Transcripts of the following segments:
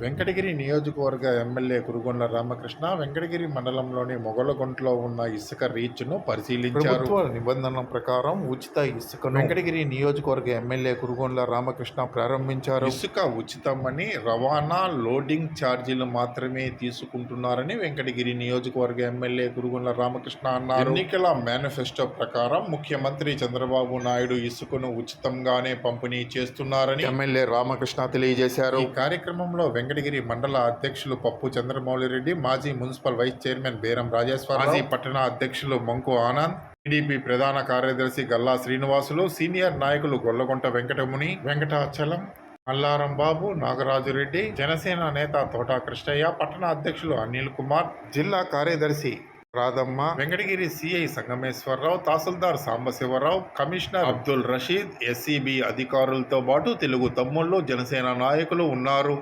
Venkatagiri నియోజకవర్గ MLA Kurugondla Ramakrishna Venkatagiri మండలంలోని మొగలగుంటలో ఉన్న ఇసుక రీచ్ను పరిశీలించారు. నిబంధనల ప్రకారం ఉచిత ఇసుకను వెంకటగిరి నియోజకవర్గ ఎమ్మెల్యే కురుగొండ్ల రామకృష్ణ ప్రారంభించారు. ఇసుక ఉచితమని రవాణా లోడింగ్ ఛార్జీలు మాత్రమే తీసుకుంటున్నారని వెంకటగిరి నియోజకవర్గ ఎమ్మెల్యే కురుగొండ్ల రామకృష్ణ అన్నారు. ఎన్నికల మేనిఫెస్టో ప్రకారం ముఖ్యమంత్రి చంద్రబాబు నాయుడు ఇసుకను ఉచితంగానే పంపిణీ చేస్తున్నారని ఎమ్మెల్యే రామకృష్ణ తెలియజేశారు. ఈ కార్యక్రమంలో వెంకటగిరి మండల అధ్యక్షులు పప్పు చంద్రమౌళిరెడ్డి మాజీ మున్సిపల్ వైస్ చైర్మన్ బేరం రాజేశ్వర మాజీ పట్టణ అధ్యక్షులు మంకు ఆనంద్ టీడీపీ ప్రధాన కార్యదర్శి గల్లా శ్రీనివాసులు సీనియర్ నాయకులు గొల్లగొంట వెంకటముని వెంకటాచలం మల్లారం బాబు నాగరాజురెడ్డి జనసేన నేత తోటా కృష్ణయ్య పట్టణ అధ్యక్షులు అనిల్ కుమార్ జిల్లా కార్యదర్శి రాధమ్మ వెంకటగిరి సిఐ సంగమేశ్వరరావు తహసీల్దార్ సాంబశివరావు కమిషనర్ అబ్దుల్ రషీద్ ఎస్సీబీ అధికారులతో పాటు తెలుగు తమ్ముళ్ళు జనసేన నాయకులు ఉన్నారు.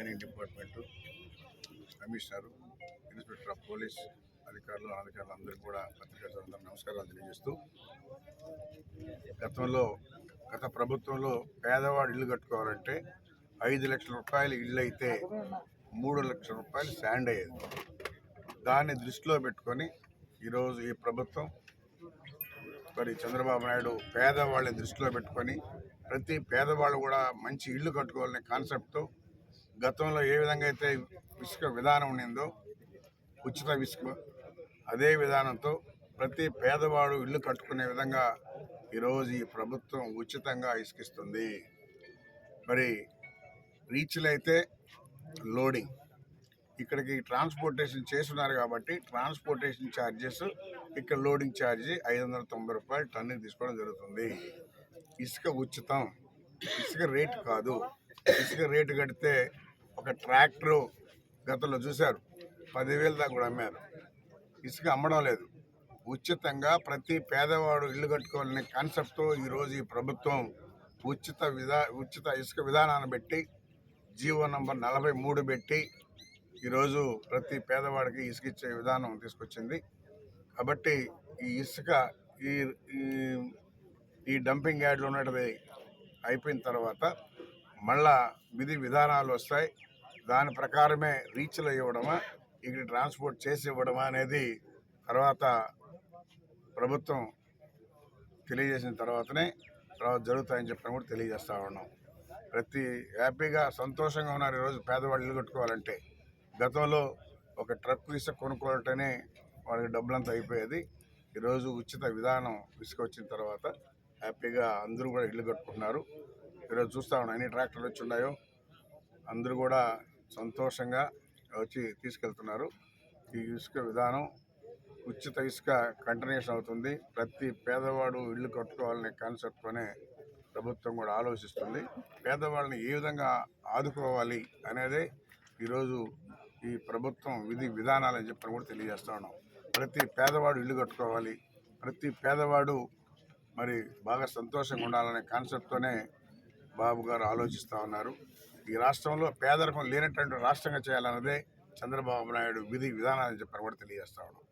Mining department commissioner inspector of police అధికారులు అధికారులు అందరికీ కూడా పత్రికా నమస్కారాలు తెలియజేస్తూ గతంలో గత ప్రభుత్వంలో పేదవాడు ఇల్లు కట్టుకోవాలంటే ఐదు లక్షల రూపాయలు ఇల్లు అయితే మూడు లక్షల రూపాయలు శాండ్ అయ్యేది. దాన్ని దృష్టిలో పెట్టుకొని ఈరోజు ఈ ప్రభుత్వం మరి చంద్రబాబు నాయుడు పేదవాళ్ళని దృష్టిలో పెట్టుకొని ప్రతి పేదవాళ్ళు కూడా మంచి ఇల్లు కట్టుకోవాలనే కాన్సెప్ట్తో గతంలో ఏ విధంగా అయితే ఇసుక విధానం ఉండిందో ఉచిత ఇసుక అదే విధానంతో ప్రతి పేదవాడు ఇల్లు కట్టుకునే విధంగా ఈరోజు ఈ ప్రభుత్వం ఉచితంగా ఇసుకిస్తుంది. మరి రీచ్లు అయితే లోడింగ్. ఇక్కడికి ట్రాన్స్పోర్టేషన్ చేస్తున్నారు కాబట్టి ట్రాన్స్పోర్టేషన్ ఛార్జెస్ ఇక్కడ లోడింగ్ ఛార్జీ ఐదు వందల తొంభై రూపాయలు టన్నుకి తీసుకోవడం జరుగుతుంది. ఇసుక ఉచితం. ఇసుక రేటు కాదు. ఇసుక రేటు కడితే ఒక ట్రాక్టరు గతంలో చూశారు. పదివేలు దాకా కూడా అమ్మారు. ఇసుక అమ్మడం లేదు. ఉచితంగా ప్రతి పేదవాడు ఇల్లు కట్టుకోవాలనే కాన్సెప్ట్తో ఈరోజు ఈ ప్రభుత్వం ఉచిత విధా ఉచిత ఇసుక విధానాన్ని పెట్టి జీవో నంబర్ నలభై మూడు పెట్టి ఈరోజు ప్రతి పేదవాడికి ఇసుక ఇచ్చే విధానం తీసుకొచ్చింది. కాబట్టి ఈ ఇసుక ఈ ఈ- ఈ డంపింగ్ యార్డ్లు ఉన్నది అయిపోయిన తర్వాత మళ్ళా విధి విధానాలు వస్తాయి. దాని ప్రకారమే రీచ్లు ఇవ్వడమా ఇక్కడ ట్రాన్స్పోర్ట్ చేసి ఇవ్వడమా అనేది తర్వాత ప్రభుత్వం తెలియజేసిన తర్వాతనే తర్వాత జరుగుతాయని చెప్పడం కూడా తెలియజేస్తా ఉన్నాం. ప్రతి హ్యాపీగా సంతోషంగా ఉన్నారు ఈరోజు పేదవాళ్ళు ఇల్లు కట్టుకోవాలంటే. గతంలో ఒక ట్రక్ ఇసుక కొనుక్కోవాలంటేనే వాళ్ళకి డబ్బులంతా అయిపోయేది. ఈరోజు ఉచిత విధానం ఇసుక వచ్చిన తర్వాత హ్యాపీగా అందరూ కూడా ఇల్లు కట్టుకుంటున్నారు. ఈరోజు చూస్తా ఉన్నాం ఎన్ని ట్రాక్టర్లు వచ్చి ఉన్నాయో. అందరూ కూడా సంతోషంగా వచ్చి తీసుకెళ్తున్నారు. ఈ ఇసుక విధానం ఉచిత ఇసుక కంటిన్యూషన్ అవుతుంది. ప్రతి పేదవాడు ఇల్లు కట్టుకోవాలనే కాన్సెప్ట్తోనే ప్రభుత్వం కూడా ఆలోచిస్తుంది. పేదవాళ్ళని ఏ విధంగా ఆదుకోవాలి అనేదే ఈరోజు ఈ ప్రభుత్వం విధి విధానాలని చెప్పని కూడా తెలియజేస్తా ఉన్నాం. ప్రతి పేదవాడు ఇల్లు కట్టుకోవాలి. ప్రతి పేదవాడు మరి బాగా సంతోషంగా ఉండాలనే కాన్సెప్ట్తోనే బాబు గారు ఆలోచిస్తూ ఉన్నారు. ఈ రాష్ట్రంలో పేదరికం లేనటువంటి రాష్ట్రంగా చేయాలన్నదే చంద్రబాబు నాయుడు విధి విధానాన్ని చెప్పారు కూడా తెలియజేస్తా ఉన్నాం.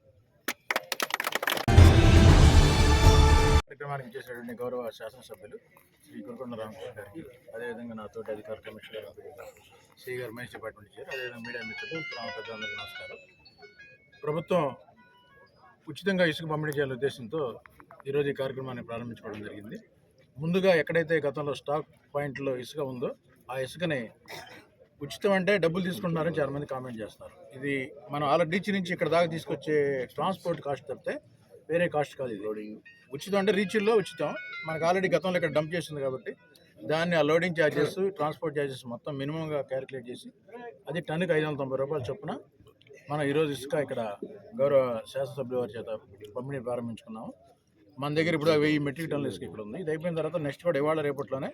కార్యక్రమానికి చేసినటువంటి గౌరవ శాసనసభ్యులు శ్రీ కురుకొండ రామకృష్ణ గారికి అదేవిధంగా నా తోటి అధికార కమిషనర్ శ్రీ గారు మహేష్ డిపార్ట్మెంట్ ఇచ్చారు అదేవిధంగా మీడియా మిత్రులు గ్రామ పెద్దలందరికీ నమస్కారం. ప్రభుత్వం ఉచితంగా ఇసుక పంపిణీ చేయాలనే ఉద్దేశంతో ఈరోజు ఈ కార్యక్రమాన్ని ప్రారంభించుకోవడం జరిగింది. ముందుగా ఎక్కడైతే గతంలో స్టాక్ పాయింట్లో ఇసుక ఉందో ఆ ఇసుకని ఉచితం అంటే డబ్బులు తీసుకుంటున్నారని చాలా మంది కామెంట్ చేస్తున్నారు. ఇది మనం ఆల్రెడీ రీచ్ నుంచి ఇక్కడ దాకా తీసుకొచ్చే ట్రాన్స్పోర్ట్ కాస్ట్ తప్పితే వేరే కాస్ట్ కాదు ఇది. లోడింగ్ ఉచితం అంటే రీచ్ల్లో ఉచితం. మనకు ఆల్రెడీ గతంలో ఇక్కడ డంప్ చేసింది కాబట్టి దాన్ని ఆ లోడింగ్ ఛార్జెస్ ట్రాన్స్పోర్ట్ ఛార్జెస్ మొత్తం మినిమంగా క్యాలిక్యులేట్ చేసి అది టన్నుకి ఐదు వందల తొంభై రూపాయలు చొప్పున మనం ఈరోజు ఇసుక ఇక్కడ గౌరవ శాసనసభ్యుల వారి చేత పంపిణీ ప్రారంభించుకున్నాము. మన దగ్గర ఇప్పుడు వెయ్యి మెట్రిక్ టన్నుల ఇసుక ఇక్కడ ఉంది. ఇది అయిపోయిన తర్వాత నెక్స్ట్ కూడా ఇవాళ రేపట్లోనే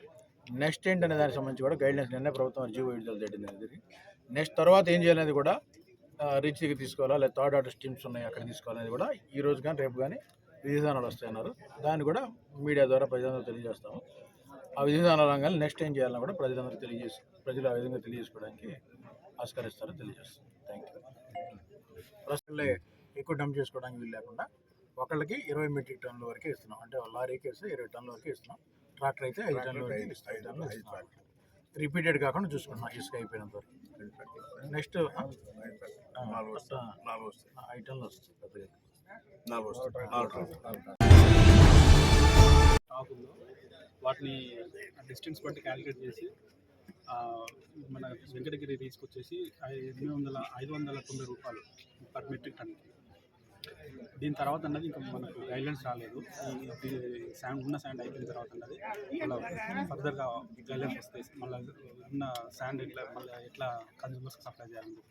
నెక్స్ట్ ఏంటనే దానికి సంబంధించి కూడా గైడ్లైన్స్ నిన్నే ప్రభుత్వం జీవో విడుదల చేయడం జరిగింది. నెక్స్ట్ తర్వాత ఏం చేయాలనేది కూడా రీచ్ దగ్గర తీసుకోవాలా లేదా థర్డ్ ఆర్డర్ స్టీమ్స్ ఉన్నాయి అక్కడ తీసుకోవాలనేది కూడా ఈ రోజు కానీ రేపు కానీ విధానాలు వస్తాయన్నారు. దాన్ని కూడా మీడియా ద్వారా ప్రజలందరూ తెలియజేస్తాము. ఆ విధానాల రంగాన్ని నెక్స్ట్ ఏం చేయాలని కూడా ప్రజలందరూ తెలియజేసి ప్రజలు ఆ విధంగా తెలియజేసుకోవడానికి ఆస్కరిస్తారని తెలియజేస్తాం. థ్యాంక్ యూ ప్రస్తుతం ఎక్కువ డంప్ చేసుకోవడానికి వీలు లేకుండా ఒకళ్ళకి ఇరవై మెట్రిక్ టన్నుల వరకే ఇస్తున్నాం. అంటే లారీకి వేస్తే ఇరవై టన్నుల వరకే ఇస్తున్నాం. ట్రాక్టర్ అయితే ఐదు టన్నుల ఐదు- ఇస్తున్నాం రిపీటెడ్ కాకుండా చూసుకుంటున్నాం ఇసుక అయిపోయినంత వరకు. నెక్స్ట్ ఐదు టన్నులు వస్తుంది పెద్దగా నాలుగు వస్తాయి. నాలుగు స్టాక్ ఉందో వాటిని డిస్టెన్స్ బట్టి క్యాలిక్యులేట్ చేసి మన వెంకటగిరి తీసుకొచ్చేసి ఎనిమిది వందల ఐదు వందల తొంభై రూపాయలు పర్ మెట్రిక్ టన్ దీని తర్వాత అన్నది ఇంకా మనకు గైడ్లైన్స్ రాలేదు. ఈ శాండ్ ఉన్న శాండ్ అయిపోయిన తర్వాత అన్నది మళ్ళీ ఫర్దర్గా గైడ్లైన్స్ వస్తాయి. మళ్ళీ ఉన్న శాండ్ ఎట్లా మళ్ళీ ఎట్లా కన్జ్యూమర్స్కి సప్లై చేయాలని